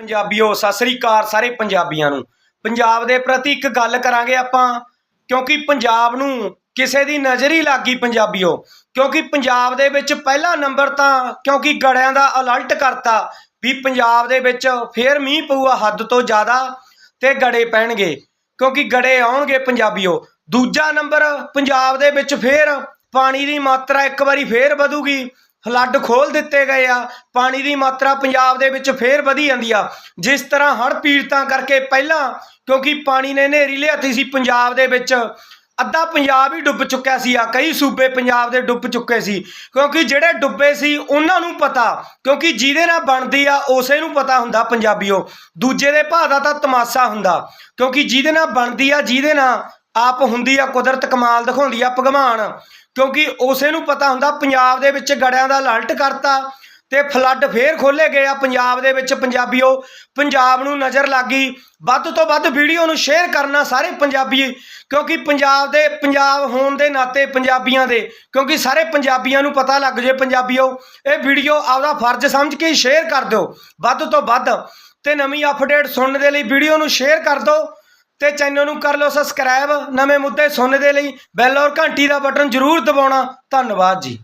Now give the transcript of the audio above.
ਪੰਜਾਬੀਓ, ਸਤਿ ਸ੍ਰੀ ਅਕਾਲ ਸਾਰੇ ਪੰਜਾਬੀਆਂ ਨੂੰ। ਪੰਜਾਬ ਦੇ ਪ੍ਰਤੀ ਇੱਕ ਗੱਲ ਕਰਾਂਗੇ ਆਪਾਂ, ਕਿਉਂਕਿ ਪੰਜਾਬ ਨੂੰ ਕਿਸੇ ਦੀ ਨਜ਼ਰ ਹੀ ਲੱਗ ਪੰਜਾਬੀਓ। ਕਿਉਂਕਿ ਪੰਜਾਬ ਦੇ ਵਿੱਚ ਪਹਿਲਾ ਨੰਬਰ ਤਾਂ, ਕਿਉਂਕਿ ਗੜਿਆਂ ਦਾ ਅਲਰਟ ਕਰਤਾ ਵੀ ਪੰਜਾਬ ਦੇ ਵਿੱਚ ਫੇਰ ਮੀਂਹ ਪਊਗਾ ਹੱਦ ਤੋਂ ਜ਼ਿਆਦਾ ਤੇ ਗੜੇ ਪੈਣਗੇ। ਕਿਉਂਕਿ ਗੜੇ ਆਉਣਗੇ ਪੰਜਾਬੀਓ। ਦੂਜਾ ਨੰਬਰ, ਪੰਜਾਬ ਦੇ ਵਿੱਚ ਫੇਰ ਪਾਣੀ ਦੀ ਮਾਤਰਾ ਇੱਕ ਵਾਰੀ ਫੇਰ ਵਧੂਗੀ। ਫਲੱਡ ਖੋਲ ਦਿੱਤੇ ਗਏ ਆ, ਪਾਣੀ ਦੀ ਮਾਤਰਾ ਪੰਜਾਬ ਦੇ ਵਿੱਚ ਫੇਰ ਵਧੀ ਜਾਂਦੀ ਆ। ਜਿਸ ਤਰ੍ਹਾਂ ਹੜ ਪੀੜਤਾਂ ਕਰਕੇ ਪਹਿਲਾਂ, ਕਿਉਂਕਿ ਪਾਣੀ ਨੇ ਨੇਰੀ ਲਿਆਤੀ ਸੀ ਪੰਜਾਬ ਦੇ ਵਿੱਚ, ਅੱਧਾ ਪੰਜਾਬ ਹੀ ਡੁੱਬ ਚੁੱਕਿਆ ਸੀ ਆ, ਕਈ ਸੂਬੇ ਪੰਜਾਬ ਦੇ ਡੁੱਬ ਚੁੱਕੇ ਸੀ। ਕਿਉਂਕਿ ਜਿਹੜੇ ਡੁੱਬੇ ਸੀ, ਉਹਨਾਂ ਨੂੰ ਪਤਾ, ਕਿਉਂਕਿ ਜਿਹਦੇ ਨਾਲ ਬਣਦੀ ਆ, ਉਸੇ ਨੂੰ ਪਤਾ ਹੁੰਦਾ ਪੰਜਾਬੀਓ। ਦੂਜੇ ਦੇ ਭਾਅ ਦਾ ਤਾਂ ਤਮਾਸ਼ਾ ਹੁੰਦਾ, ਕਿਉਂਕਿ ਜਿਹਦੇ ਨਾਲ ਬਣਦੀ ਆ, ਜਿਹਦੇ ਨਾਲ ਆਪ ਹੁੰਦੀ ਆ, ਕੁਦਰਤ ਕਮਾਲ ਦਿਖਾਉਂਦੀ ਆ, ਭਗਵਾਨ। ਕਿਉਂਕਿ ਉਸੇ ਨੂੰ ਪਤਾ ਹੁੰਦਾ, ਪੰਜਾਬ ਦੇ ਵਿੱਚ ਗੜਿਆਂ ਦਾ ਅਲਰਟ ਕਰਤਾ ਤੇ ਫਲੱਡ ਫੇਰ ਖੋਲੇ ਗਏ ਆ ਪੰਜਾਬ ਦੇ ਵਿੱਚ ਪੰਜਾਬੀਓ। ਪੰਜਾਬ ਨੂੰ ਨਜ਼ਰ ਲੱਗੀ ਵੱਧ ਤੋਂ ਵੱਧ ਵੀਡੀਓ ਨੂੰ ਸ਼ੇਅਰ ਕਰਨਾ ਸਾਰੇ ਪੰਜਾਬੀ, ਕਿਉਂਕਿ ਪੰਜਾਬ ਦੇ, ਪੰਜਾਬ ਹੋਣ ਦੇ ਨਾਤੇ ਪੰਜਾਬੀਆਂ ਦੇ, ਕਿਉਂਕਿ ਸਾਰੇ ਪੰਜਾਬੀਆਂ ਨੂੰ ਪਤਾ ਲੱਗ ਜੇ ਪੰਜਾਬੀਓ। ਇਹ ਵੀਡੀਓ ਆਪਦਾ ਫਰਜ਼ ਸਮਝ ਕੇ ਸ਼ੇਅਰ ਕਰ ਦਿਓ। ਵੱਧ ਤੋਂ ਵੱਧ ਤੇ ਨਵੀਂ ਅਪਡੇਟ ਸੁਣਨ ਦੇ ਲਈ ਵੀਡੀਓ ਨੂੰ ਸ਼ੇਅਰ ਕਰ ਦਿਓ। ਤੇ ਚੈਨਲ ਨੂੰ ਕਰ ਲਓ ਸਬਸਕ੍ਰਾਈਬ ਨਵੇਂ ਮੁੱਦੇ ਸੁਣਨ ਦੇ ਲਈ ਬੈਲ ਔਰ ਘੰਟੀ ਦਾ ਬਟਨ ਜ਼ਰੂਰ ਦਬਾਉਣਾ। ਧੰਨਵਾਦ ਜੀ।